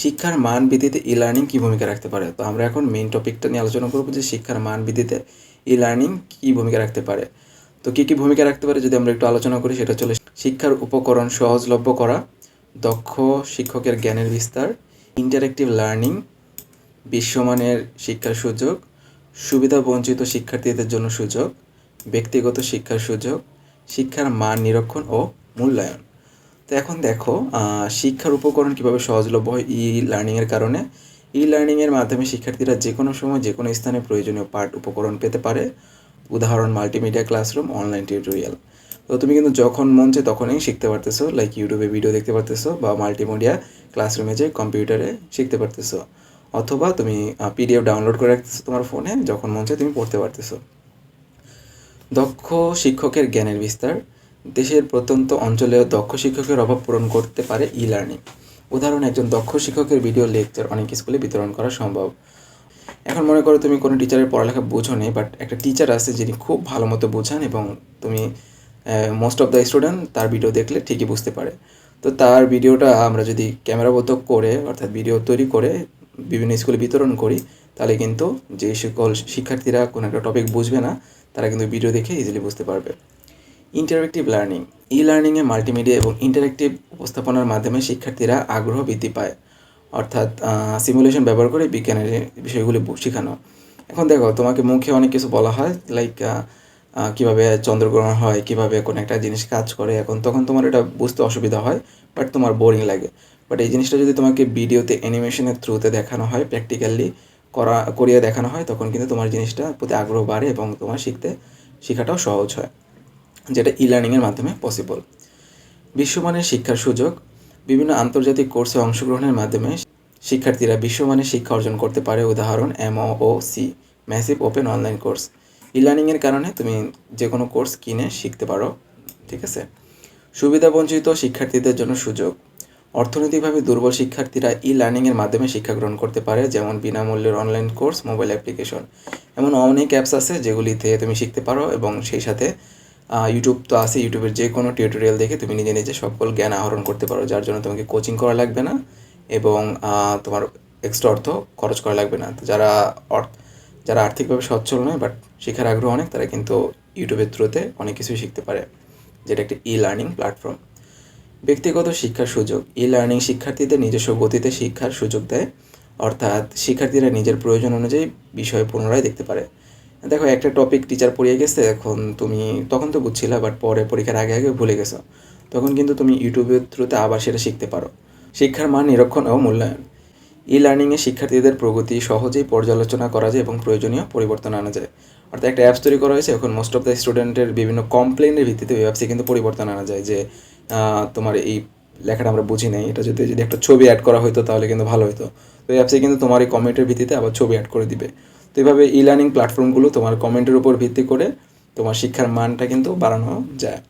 শিক্ষার মান বৃদ্ধিতে ই লার্নিং কী ভূমিকা রাখতে পারে? তো আমরা এখন মেইন টপিকটা নিয়ে আলোচনা করব যে শিক্ষার মান বৃদ্ধিতে ই লার্নিং কী ভূমিকা রাখতে পারে? তো কী কী ভূমিকা রাখতে পারে যদি আমরা একটু আলোচনা করি, সেটা চলে শিক্ষার উপকরণ সহজলভ্য করা, দক্ষ শিক্ষকের জ্ঞানের বিস্তার ইন্টারেক্টিভ লার্নিং বিশ্বমানের শিক্ষার সুযোগ, সুবিধা বঞ্চিত শিক্ষার্থীদের জন্য সুযোগ, ব্যক্তিগত শিক্ষার সুযোগ, শিক্ষার মান নিরীক্ষণ ও মূল্যায়ন। তো এখন দেখো শিক্ষার উপকরণ কীভাবে সহজলভ্য হয় ই লার্নিংয়ের কারণে? ই লার্নিংয়ের মাধ্যমে শিক্ষার্থীরা যে কোনো সময় যে কোনো স্থানে প্রয়োজনীয় পাঠ উপকরণ পেতে পারে। উদাহরণ মাল্টিমিডিয়া ক্লাসরুম অনলাইন টিউটোরিয়াল তো তুমি কিন্তু যখন মন চায় তখনই শিখতে পারতেছো লাইক ইউটিউবে ভিডিও দেখতে পারতেছো বা মাল্টিমিডিয়া ক্লাসরুমে যে কম্পিউটারে শিখতে পারতেছো। অথবা তুমি পিডিএফ ডাউনলোড করে রাখতেছো তোমার ফোনে যখন মন চায় তুমি পড়তে পারতেছো। দক্ষ শিক্ষকের জ্ঞানের বিস্তার। দেশের প্রত্যন্ত অঞ্চলেও দক্ষ শিক্ষকের অভাব পূরণ করতে পারে ই লার্নিং উদাহরণ, একজন দক্ষ শিক্ষকের ভিডিও লেকচার অনেক স্কুলে বিতরণ করা সম্ভব। এখন মনে করো তুমি কোনো টিচারের পড়ালেখা বুঝো নি বাট একটা টিচার আছে যিনি খুব ভালো মতো বোঝান এবং তুমি মোস্ট অফ দ্য স্টুডেন্ট তার ভিডিও দেখলে ঠিকই বুঝতে পারে। তো তার ভিডিওটা আমরা যদি ক্যামেরাবদ্ধ করে, অর্থাৎ ভিডিও তৈরি করে বিভিন্ন স্কুলে বিতরণ করি, তাহলে কিন্তু যে সকল শিক্ষার্থীরা কোনো একটা টপিক বুঝবে না, তারা কিন্তু ভিডিও দেখে ইজিলি বুঝতে পারবে। ইন্টারেক্টিভ লার্নিং ই লার্নিংয়ে মাল্টিমিডিয়া এবং ইন্টারেক্টিভ উপস্থাপনার মাধ্যমে শিক্ষার্থীরা আগ্রহ বৃদ্ধি পায়। অর্থাৎ সিমুলেশন ব্যবহার করে বিজ্ঞানের বিষয়গুলি শেখানো। এখন দেখো, তোমাকে মুখে অনেক কিছু বলা হয় লাইক কীভাবে চন্দ্রগ্রহণ হয়, কীভাবে কোনো একটা জিনিস কাজ করে, এখন তখন তোমার এটা বুঝতে অসুবিধা হয় বাট তোমার বোরিং লাগে। বাট এই জিনিসটা যদি তোমাকে ভিডিওতে অ্যানিমেশনের থ্রুতে দেখানো হয় প্র্যাকটিক্যালি করা, করিয়ে দেখানো হয়, তখন কিন্তু তোমার জিনিসটা প্রতি আগ্রহ বাড়ে এবং তোমার শিখতে, শেখাটাও সহজ হয়। যেটা ই লার্নিংয়ের মাধ্যমে পসিবল বিশ্বমানের শিক্ষার সুযোগ, বিভিন্ন আন্তর্জাতিক কোর্সে অংশগ্রহণের মাধ্যমে শিক্ষার্থীরা বিশ্বমানের শিক্ষা অর্জন করতে পারে। উদাহরণ ও C massive open online course E লার্নিংয়ের কারণে তুমি যে কোনো কোর্স কিনে শিখতে পারো, ঠিক আছে? সুবিধাবঞ্চিত শিক্ষার্থীদের জন্য সুযোগ। অর্থনৈতিকভাবে দুর্বল শিক্ষার্থীরা ই লার্নিংয়ের মাধ্যমে শিক্ষা গ্রহণ করতে পারে, যেমন বিনামূল্যের অনলাইন কোর্স মোবাইল অ্যাপ্লিকেশন এমন অনেক অ্যাপস আছে যেগুলিতে তুমি শিখতে পারো এবং সেই সাথে ইউটিউব তো আছে ইউটিউবের যে কোনো টিউটোরিয়াল দেখে তুমি নিজে নিজে সকল জ্ঞান আহরণ করতে পারো, যার জন্য তোমাকে কোচিং করা লাগবে না এবং তোমার এক্সট্রা অর্থ খরচ করা লাগবে না। তো যারা অর্থ, যারা আর্থিকভাবে সচ্ছল নয় বাট শেখার আগ্রহ অনেক, তারা কিন্তু ইউটিউবের থ্রুতে অনেক কিছুই শিখতে পারে, যেটা একটি ই লার্নিং প্ল্যাটফর্ম ব্যক্তিগত শিক্ষার সুযোগ ই লার্নিং শিক্ষার্থীদের নিজস্ব গতিতে শিক্ষার সুযোগ দেয়, অর্থাৎ শিক্ষার্থীরা নিজের প্রয়োজন অনুযায়ী বিষয় পুনরায় দেখতে পারে। দেখো, একটা টপিক টিচার পড়িয়ে গেছে, এখন তুমি, তখন তো বুঝছিলা বাট পরে পরীক্ষার আগে আগে ভুলে গেছো। তখন কিন্তু তুমি ইউটিউবের থ্রুতে আবার সেটা শিখতে পারো। শিক্ষার মান নিরীক্ষণ ও মূল্যায়ন। ই লার্নিংয়ে শিক্ষার্থীদের প্রগতি সহজেই পর্যালোচনা করা যায় এবং প্রয়োজনীয় পরিবর্তন আনা যায়। অর্থাৎ একটা অ্যাপস তৈরি করা হয়েছে, এখন মোস্ট অফ দ্য স্টুডেন্টের বিভিন্ন কমপ্লেনের ভিত্তিতে ওই অ্যাপসে কিন্তু পরিবর্তন আনা যায় যে তোমার এই লেখাটা আমরা বুঝি নাই। এটা যদি যদি একটা ছবি অ্যাড করা হতো তাহলে কিন্তু ভালো হতো তো এই অ্যাপসে কিন্তু তোমার এই কমেন্টের ভিত্তিতে আবার ছবি অ্যাড করে দিবে। তো এইভাবে ই লার্নিং প্ল্যাটফর্মগুলো তোমার কমেন্টের উপর ভিত্তি করে তোমার শিক্ষার মানটা কিন্তু বাড়ানো যায়।